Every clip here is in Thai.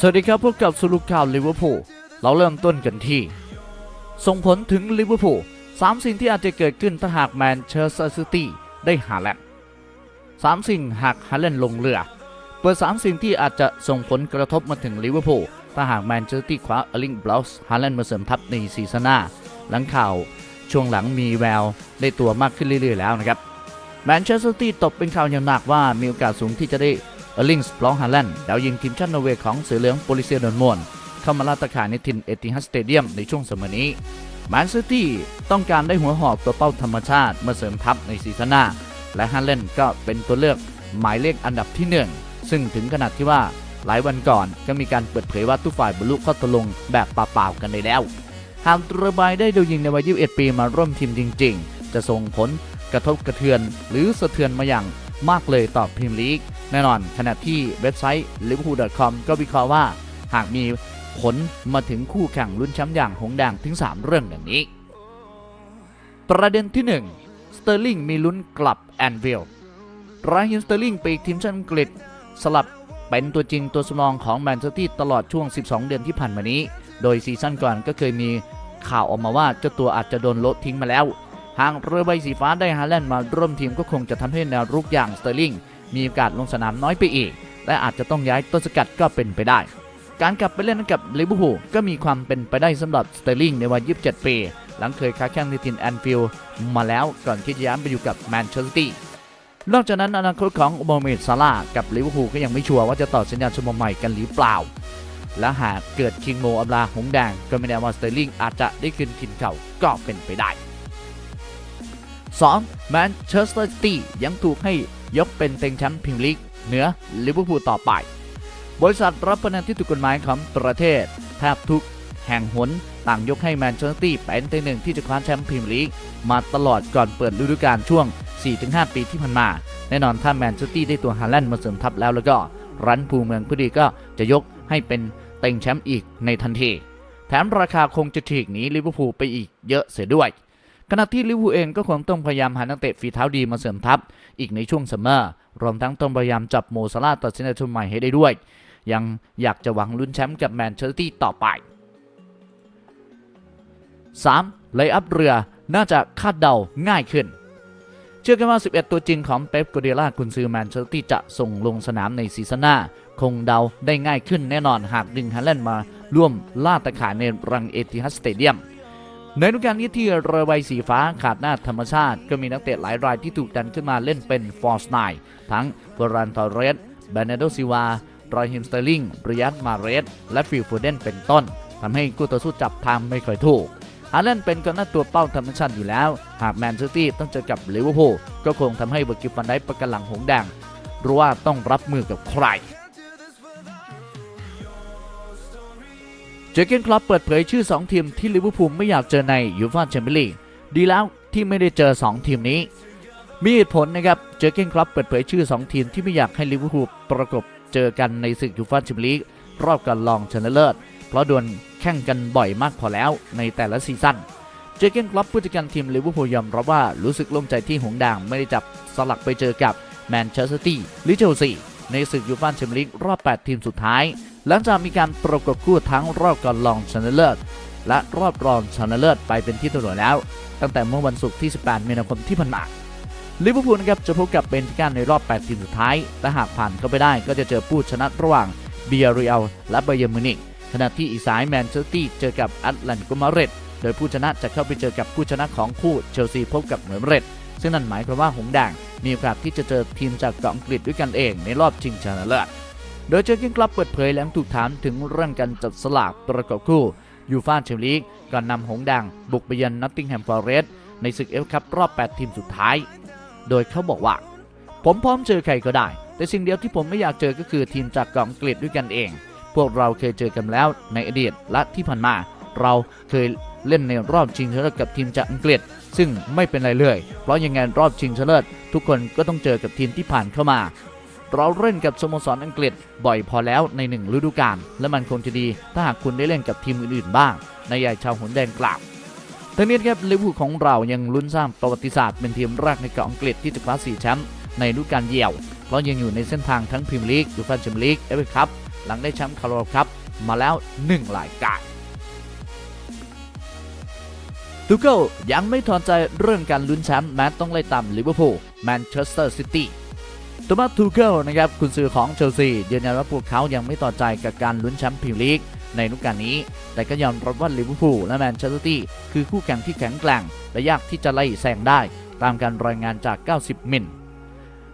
สวัสดีครับพบกับสรุปข่าวลิเวอร์พูลเราเริ่มต้นกันที่ ส่งผลถึงลิเวอร์พูลสามสิ่งที่อาจจะเกิดขึ้นถ้าหากแมนเชสเตอร์ซิตี้ได้ฮาแลนด์สามสิ่งหากฮาแลนด์ลงเรือ เปิดสามสิ่งที่อาจจะส่งผลกระทบมาถึงลิเวอร์พูลถ้าหากแมนเชสเตอร์ซิตี้คว้าเอลิงบลาส์ฮาแลนด์มาเสริมทัพในซีซั่นหน้า หลังข่าวช่วงหลังมีแววได้ตัวมากขึ้นเรื่อยๆแล้วนะครับแมนเชสเตอร์ซิตี้ตกเป็นข่าวอย่างหนักว่ามีโอกาสสูงที่จะได้ เอลิงส์บลองฮาแลนด์ดาวยิงทีมชาตินอร์เวย์ของเสือเหลืองโปลิเซียดอนมวน เข้ามาลาดตะข่ายในทินเอติฮัสสเตเดียมในช่วงเสมอนี้แมนซิตี้ต้องการได้หัวหอกตัวเป้าธรรมชาติมาเสริมทัพในซีซั่นหน้า และฮาแลนด์ก็เป็นตัวเลือกหมายเลขอันดับที่หนึ่งซึ่งถึงขนาดที่ว่าหลายวันก่อนก็มีการเปิดเผยว่าทุกฝ่ายบรรลุข้อตกลงแบบเปล่าๆกันได้แล้ว หากระบายได้ดาวยิงในวัย 21 ปีมาร่วมทีมจริง ๆ จะส่งผลกระทบกระเทือนหรือสะเทือนมาอย่างมากเลยต่อพรีเมียร์ลีก แน่นอน ขณะที่เว็บไซต์ liverpool.com ก็วิเคราะห์ว่า หากมีผลมาถึงคู่แข่งลุ้นแชมป์อย่างหงแดงถึง 3 เรื่องอย่างนี้ ประเด็นที่1สเตอร์ลิงมีลุ้นกลับแอนวิลไรฮินสเตอร์ลิงปีกทีมชาติอังกฤษสลับเป็นตัวจริงตัวสำรองของแมนเชสเตอร์ตลอดช่วง 12 เดือนที่ผ่านมานี้ โดยซีซั่นก่อนก็เคยมีข่าวออกมาว่าเจ้าตัวอาจจะโดนลดทิ้งมาแล้ว หากเรือใบสีฟ้าได้ฮาแลนด์มาร่วมทีมก็คงจะทำให้แนวรุกอย่างสเตอร์ลิง มีโอกาสลงสนามน้อยไปอีก และอาจจะต้องย้ายต้นสกัดก็เป็นไปได้ การกลับไปเล่นกับลิเวอร์พูลก็มีความเป็นไปได้สำหรับสเตอร์ลิงในวัย 27 ปี หลังเคยค้าแข้งในทีมแอนฟิลด์มาแล้วก่อนที่จะย้ายไปอยู่กับแมนเชสเตอร์ซิตี้นอกจากนั้นอนาคตของอุโมเมดซาร่าห์กับลิเวอร์พูลก็ยังไม่ชัวร์ว่าจะต่อสัญญาฉบับใหม่กันหรือเปล่า และหากเกิดคิงโมอับราหงแดงก็ไม่แน่ว่าสเตอร์ลิงอาจจะได้คืนถิ่นเก่าก็เป็นไปได้ 2. แมนเชสเตอร์ซิตี้ยังถูกให้ ยกเป็นเต็งแชมป์พรีเมียร์ลีกเหนือลิเวอร์พูลต่อไป บริษัทรับประกันที่ถูกกฎหมายของประเทศแทบทุกแห่งหนต่างยกให้แมนเชสเตอร์ตี้เป็นเต็งหนึ่งที่จะคว้าแชมป์พรีเมียร์ลีกมาตลอดก่อนเปิดฤดูกาลช่วง 4-5 ปีที่ผ่านมา แน่นอนถ้าแมนเชสเตอร์ตี้ได้ตัวฮาแลนด์มาเสริมทัพแล้วแล้วก็รันภูเมืองพอดีก็จะยกให้เป็นเต็งแชมป์อีกในทันที แถมราคาคงจะฉีกหนีลิเวอร์พูลไปอีกเยอะเสียด้วย ขณะที่ลิเวอร์พูลเองก็คงต้องพยายามหานักเตะฝีเท้าดีมาเสริมทัพ อีกในช่วงซัมเมอร์ รวมทั้งต้องพยายามจับโมซาลาห์ตัดสินใจชุดใหม่ให้ได้ด้วย ยังอยากจะหวังลุ้นแชมป์กับแมนเชสเตอร์ตี้ต่อไป 3. ไลอัพเรือน่าจะคาดเดาง่ายขึ้น เชื่อกันว่า 11 ตัวจริงของเป๊ปกัวเดล่ากุนซือแมนเชสเตอร์ตี้จะส่งลงสนามในซีซั่นหน้า คงเดาได้ง่ายขึ้นแน่นอนหากดึงฮาแลนมาร่วมล่าตะขาในรังเอติฮัสสเตเดียม ในฤดูกาลนี้ที่เรือใบสีฟ้าขาดหน้าธรรมชาติ ก็มีนักเตะหลายรายที่ถูกดันขึ้นมาเล่นเป็นฟอร์สไนทั้งเฟรันทอเรสเบเนโดซิวารอยฮิมสเตอร์ลิงบริยัตมาเรส และฟิลฟูเดนเป็นต้นทำให้กู้ต่อสู้จับทางไม่ค่อยถูกฮาแลนเป็นกองหน้าตัวเป้าธรรมชาติอยู่แล้ว หากแมนเชสเตอร์ซิตี้ต้องเจอกับลิเวอร์พูลก็คงทำให้เบอร์กิฟฟันได้ประกันหลังหงแดงรู้ว่าต้องรับมือกับใคร เจเกนคลับเปิดเผยชื่อ 2 ทีมที่ลิเวอร์พูลไม่อยากเจอในยูฟ่าแชมเปี้ยนลีกดีแล้วที่ไม่ได้เจอ 2 ทีมนี้ มีเหตุผลนะครับเจเกนคลับเปิดเผยชื่อ 2 ทีมที่ไม่อยากให้ลิเวอร์พูลประกบเจอกันในศึกยูฟ่าแชมเปี้ยนลีกรอบการรองชนะเลิศ เพราะดวลแข่งกันบ่อยมากพอแล้วในแต่ละซีซั่นเจเกนคลับผู้จัดการทีมลิเวอร์พูลยอมรับว่ารู้สึกโล่งใจที่หงดางไม่ได้จับสลักไปเจอกับแมนเชสเตอร์ซิตี้หรือเชลซีในศึกยูฟ่าแชมเปี้ยนลีกรอบ 8 ทีมสุดท้าย หลังจากมีการประกบคู่ทั้งรอบก่อนรองชนะเลิศและรอบรองชนะเลิศไปเป็นที่ตลอดแล้ว ตั้งแต่เมื่อวันศุกร์ที่ 18 มีนาคมที่ผ่านมาลิเวอร์พูลนะครับจะพบกับเบนฟิก้าในรอบ 8 ทีมสุดท้ายและหากผ่านเข้าไปได้ก็จะเจอผู้ชนะระหว่างเบียร์เรียลและไบเยอร์มินิกขณะที่อีสายแมนเชสเตอร์ตี้เจอกับแอตแลนติกมาเรตโดยผู้ชนะจะเข้าไปเจอกับผู้ชนะของคู่เชลซีพบกับเหมือนเรตซึ่งนั่นหมายความว่าหงส์แดงมีโอกาสที่จะเจอทีมจากเกาะอังกฤษด้วยกันเองในรอบชิงชนะเลิศ โดยเจอร์เกนคลับเปิดเผยหลังถูกถามถึงเรื่องการจัดสลากประกอบคู่ยูฟ่าแชมเปี้ยนลีกก่อนนำหงส์แดงบุกไปเยือนนอตติงแฮมฟอร์เรสต์ในศึกเอฟคัพรอบ 8 ทีมสุดท้าย โดยเขาบอกว่า ผมพร้อมเจอใครก็ได้ แต่สิ่งเดียวที่ผมไม่อยากเจอก็คือทีมจากเกาะอังกฤษด้วยกันเอง พวกเราเคยเจอกันแล้วในอดีตและที่ผ่านมา เราเคยเล่นในรอบชิงชนะเลิศกับทีมจากอังกฤษ ซึ่งไม่เป็นไรเลย เพราะยังไงรอบชิงชนะเลิศทุกคนก็ต้องเจอกับทีมที่ผ่านเข้ามา เราเล่นกับสโมสรอังกฤษบ่อยพอแล้วในหนึ่งฤดูกาลและมันคงจะดี ถ้าหากคุณได้เล่นกับทีมอื่นๆบ้างนายใหญ่ชาวหนแดงกล่าวทั้งนี้ครับลิเวอร์พูลของเรายังลุ้นสร้างประวัติศาสตร์เป็นทีมแรกในเกาะอังกฤษที่จะคว้า4แชมป์ในฤดูกาลเดี่ยวเพราะยังอยู่ในเส้นทางทั้งพรีเมียร์ลีกยูฟ่าแชมเปี้ยนลีกเอฟเอคัพหลังได้แชมป์คาร์บครับมาแล้ว1รายการทูเกิลยังไม่ถอนใจเรื่องการลุ้นแชมป์แม้ต้องไล่ตามลิเวอร์พูลแมนเชสเตอร์ซิตี้ โทมัสทูเกิลนะครับคุณซื้อของเชลซียืนยันว่าพวกเขายังไม่ต่อใจกับการลุ้นแชมป์พรีเมียร์ลีกในฤดูกาลนี้ แต่ก็ยอมรับว่าลิเวอร์พูลและแมนเชสเตอร์ซิตี้คือคู่แข่งที่แข็งแกร่งและยากที่จะไล่แซงได้ ตามการรายงานจาก 90 มิล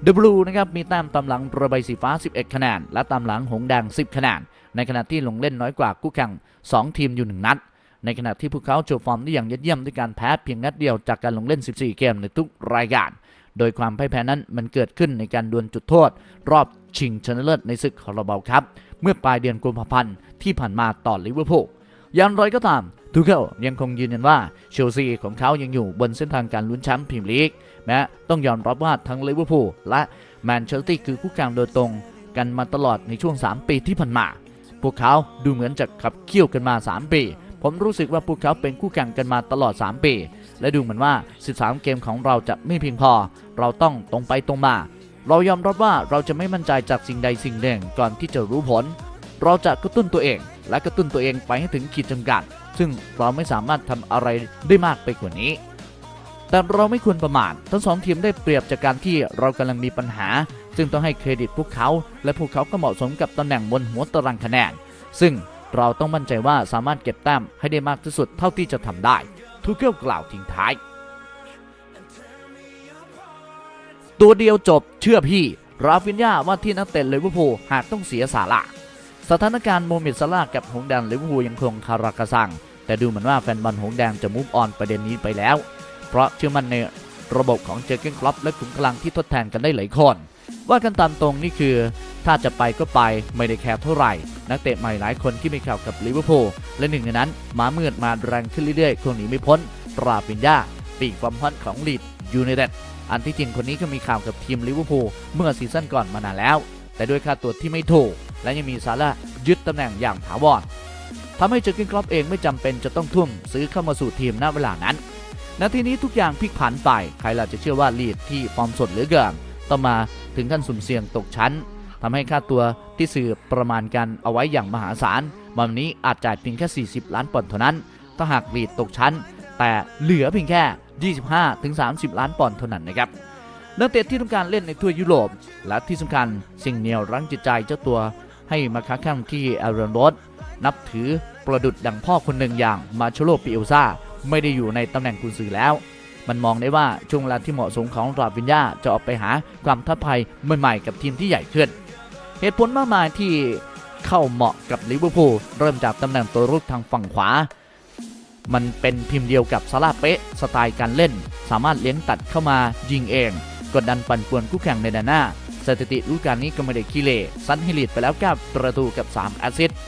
เดบลูนะครับมีแต้มตามหลังเรือใบสีฟ้า 11 คะแนน และตามหลังหงแดง 10 คะแนน ในขณะที่ลงเล่นน้อยกว่าคู่แข่ง 2 ทีมอยู่ 1 นัด ในขณะที่พวกเขาโชว์ฟอร์มได้อย่างยอดเยี่ยมด้วยการแพ้เพียงนัดเดียวจากการลงเล่น 14 เกมในทุกรายการ โดยความพ่ายแพ้นั้นมันเกิดขึ้นในการดวลจุดโทษ รอบชิงชนะเลิศในศึกคาราบาวครับ เมื่อปลายเดือนกุมภาพันธ์ที่ผ่านมาต่อลิเวอร์พูลอย่างไรก็ตามทูเคิลยังคงยืนยันว่าเชลซีของเขายังอยู่บนเส้นทางการลุ้นแชมป์พรีเมียร์ลีกแม้ต้องยอมรับว่าทั้งลิเวอร์พูลและแมนเชสเตอร์ซิตี้คือคู่แข่งโดยตรงกันมาตลอดในช่วง 3 ปีที่ผ่านมา พวกเขาดูเหมือนจะขับเคี่ยวกันมา 3 ปี ผมรู้สึกว่าพวกเขาเป็นคู่แข่งกันมาตลอด 3 ปี และดูเหมือนว่า 13 เกมของเราจะไม่เพียงพอ เราต้องตรงไปตรงมา เรายอมรับว่าเราจะไม่มั่นใจจากสิ่งใดสิ่งหนึ่งก่อนที่จะรู้ผล เราจะกระตุ้นตัวเอง และกระตุ้นตัวเองไปให้ถึงขีดจำกัด ซึ่งเราไม่สามารถทำอะไรได้มากไปกว่านี้ แต่เราไม่ควรประมาท ทั้งสองทีมได้เปรียบจากการที่เรากำลังมีปัญหา ซึ่งต้องให้เครดิตพวกเขา และพวกเขาก็เหมาะสมกับตำแหน่งบนหัวตารางคะแนน ซึ่ง เราต้องมั่นใจว่าสามารถเก็บแต้มให้ได้มากที่สุดเท่าที่จะทำได้ทูเกิลกล่าวทิ้งท้าย ตัวเดียวจบเชื่อพี่ราฟินยาว่าที่นักเตะลิเวอร์พูลหากต้องเสียสาระสถานการณ์โมเมดซาลากับหงแดงลิเวอร์พูลยังคงคารากะซัง แต่ดูเหมือนว่าแฟนบอลหงแดงจะมุฟออนประเด็นนี้ไปแล้ว เพราะเชื่อมั่นในระบบของเจอร์เกนคลับและขุมกำลังที่ทดแทนกันได้หลายคน ว่ากันตามตรงนี่คือ ถ้าจะไปก็ไปไม่ได้แคร์เท่าไหร่ นักเตะใหม่หลายคนที่มีข่าวกับลิเวอร์พูลและหนึ่งในนั้นมาเมืดมาแรงขึ้นเรื่อยๆคงหนีไม่พ้นปราฟินยาปีกความฮอตของลีดยูไนเต็ดอันที่จริงคนนี้ก็มีข่าวกับทีมลิเวอร์พูลเมื่อซีซั่นก่อนมานานแล้ว แต่ด้วยค่าตัวที่ไม่ถูก และยังมีซาร่ายึดตำแหน่งอย่างถาวรทำให้เจอร์กินครอปเองไม่จำเป็นจะต้องทุ่มซื้อเข้ามาสู่ทีมณเวลานั้นนาทีนี้ทุกอย่างพลิกผันไป ใครล่ะจะเชื่อว่าลีดที่ฟอร์มสดเหลือเกิน ต้อมาถึงขั้นสุ่มเสี่ยงตกชั้นทำให้ค่าตัวที่สื่อประมาณกันเอาไว้อย่างมหาศาลวันนี้อาจจ่ายเพียงแค่ 40 ล้านปอนด์เท่านั้น ถ้าหากลีดตกชั้น แต่เหลือเพียงแค่ 25-30 ล้านปอนด์เท่านั้นนะครับนักเตะที่ต้องการเล่นในทั่วยุโรป และที่สำคัญสิ่งเหนี่ยวรั้งจิตใจเจ้าตัวให้มาค้าแข่งที่แอรอนโรดนับถือประดุดดังพ่อคนหนึ่งอย่างมาโชโลปิเอลซาไม่ได้อยู่ในตำแหน่งกุนซือแล้ว มันมองได้ว่าช่วงเวลาที่เหมาะสมของราฟินยาจะออกไปหาความท้าทายใหม่ๆกับทีมที่ใหญ่ขึ้น เหตุผลมากมายที่เข้าเหมาะกับลิเวอร์พูลเริ่มจากตำแหน่งตัวรุกทางฝั่งขวา มันเป็นพิมพ์เดียวกับซาลาเป๊ะสไตล์การเล่น สามารถเลี้ยงตัดเข้ามายิงเอง กดดันปั่นป่วนคู่แข่งในแดนหน้าสถิติฤดูกาลนี้ก็ไม่ได้ขี้เหร่ซันให้ลีดไปแล้ว9ประตูกับ 3 แอสซิสต์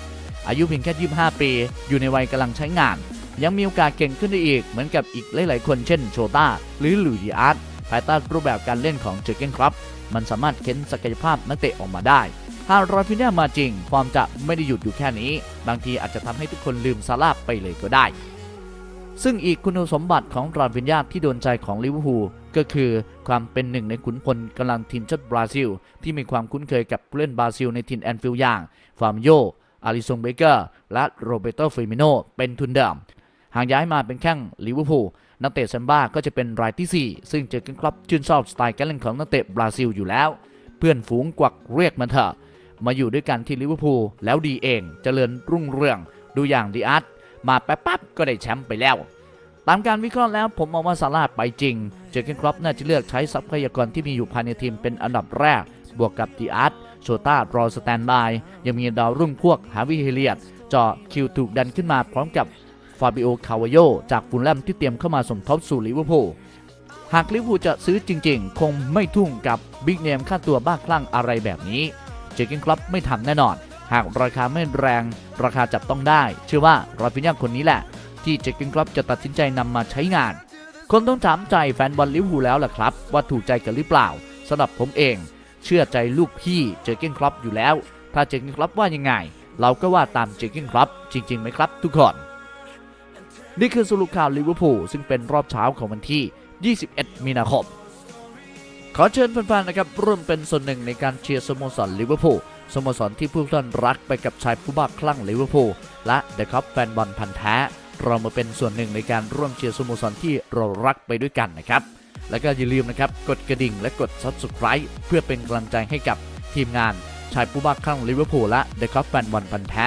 อายุเพียงแค่ 25 ปี อยู่ในวัยกำลังใช้งาน ยังมีโอกาสเก่งขึ้นได้อีก เหมือนกับอีกหลาย ๆ คนเช่นโชต้าหรือหลุยดิอาร์ตภายใต้รูปแบบการเล่นของเจอเกนครับ มันสามารถเค้นศักยภาพนักเตะออกมาได้หากรอยฟินเนียมาจริง ฟอร์มจะไม่ได้หยุดอยู่แค่นี้ บางทีอาจจะทำให้ทุกคนลืมซาร่าไปเลยก็ได้ ซึ่งอีกคุณสมบัติของราฟินยาที่โดนใจของลิเวอร์พูลก็คือความเป็นหนึ่งในขุนพลกำลังทีมชาติบราซิล ที่มีความคุ้นเคยกับผู้เล่นบราซิลในทีมแอนฟิลด์อย่างฟาร์มโยอาริซงเบเกอร์ และโรเบโตเฟมิโนเป็นทุนเดิม หากย้ายมาเป็นแข้งลิเวอร์พูลนักเตะซัมบ้าก็จะเป็นรายที่ 4 ซึ่งเจอกันครับชื่นชอบสไตล์การเล่นของนักเตะบราซิลอยู่แล้ว เพื่อนฝูงกวักเรียกมันเถอะ มาอยู่ด้วยกันที่ลิเวอร์พูลแล้วดีเองจเจริญรุ่งเรือง ดูอย่างดีอาร์ตมาแป๊บๆก็ได้แชมป์ไปแล้ว ตามการวิเคราะห์แล้วผมมองว่าซาร่าไปจริง เจอร์เกนครอปน่าจะเลือกใช้ทรัพยากรที่มีอยู่ภายในทีมเป็นอันดับแรก บวกกับดีอาร์ตโชต้ารอสแตนบายยังมีดาวรุ่งพวกฮาวิเฮเลียตจาะคิวถูกดันขึ้นมาพร้อมกับ ฟาบิโอ คาวาโย จากฟูลแลมที่เตรียมเข้ามาสมทบสู่ลิเวอร์พูล หากลิเวอร์พูลจะซื้อจริงๆ คงไม่ทุ่งกับบิ๊กเนมค่าตัวบ้าคลั่งอะไรแบบนี้ เจอร์เกนครอปไม่ทำแน่นอน หากราคาไม่แรง ราคาจับต้องได้ เชื่อว่าราฟินยาคนนี้แหละ ที่เจอร์เกนครอปจะตัดสินใจนำมาใช้งาน คนต้องถามใจแฟนบอลลิเวอร์พูลแล้วล่ะครับ ว่าถูกใจกันหรือเปล่าสำหรับผมเอง เชื่อใจลูกพี่เจอร์เกนครอปอยู่แล้ว ถ้าเจอร์เกนครอปว่ายังไง เราก็ว่าตามเจอร์เกนครอปจริงๆไหมครับ ทุกคน นี่คือสรุปข่าวลิเวอร์พูลซึ่งเป็นรอบเช้าของวันที่ 21 มีนาคม ขอเชิญแฟนๆนะครับร่วมเป็นส่วนหนึ่งในการเชียร์สโมสรลิเวอร์พูลสโมสรที่ผู้ท่านรักไปกับชายผู้บ้าคลั่งลิเวอร์พูลและเดอะคัพแฟนบอลพันธ์แท้เรามาเป็นส่วนหนึ่งในการร่วมเชียร์สโมสรที่เรารักไปด้วยกันนะครับ แล้วก็อย่าลืมนะครับกดกระดิ่งและกด Subscribe เพื่อเป็นกำลังใจให้กับทีมงานชายผู้บ้าคลั่งลิเวอร์พูลและเดอะคัพแฟนบอลพันธ์แท้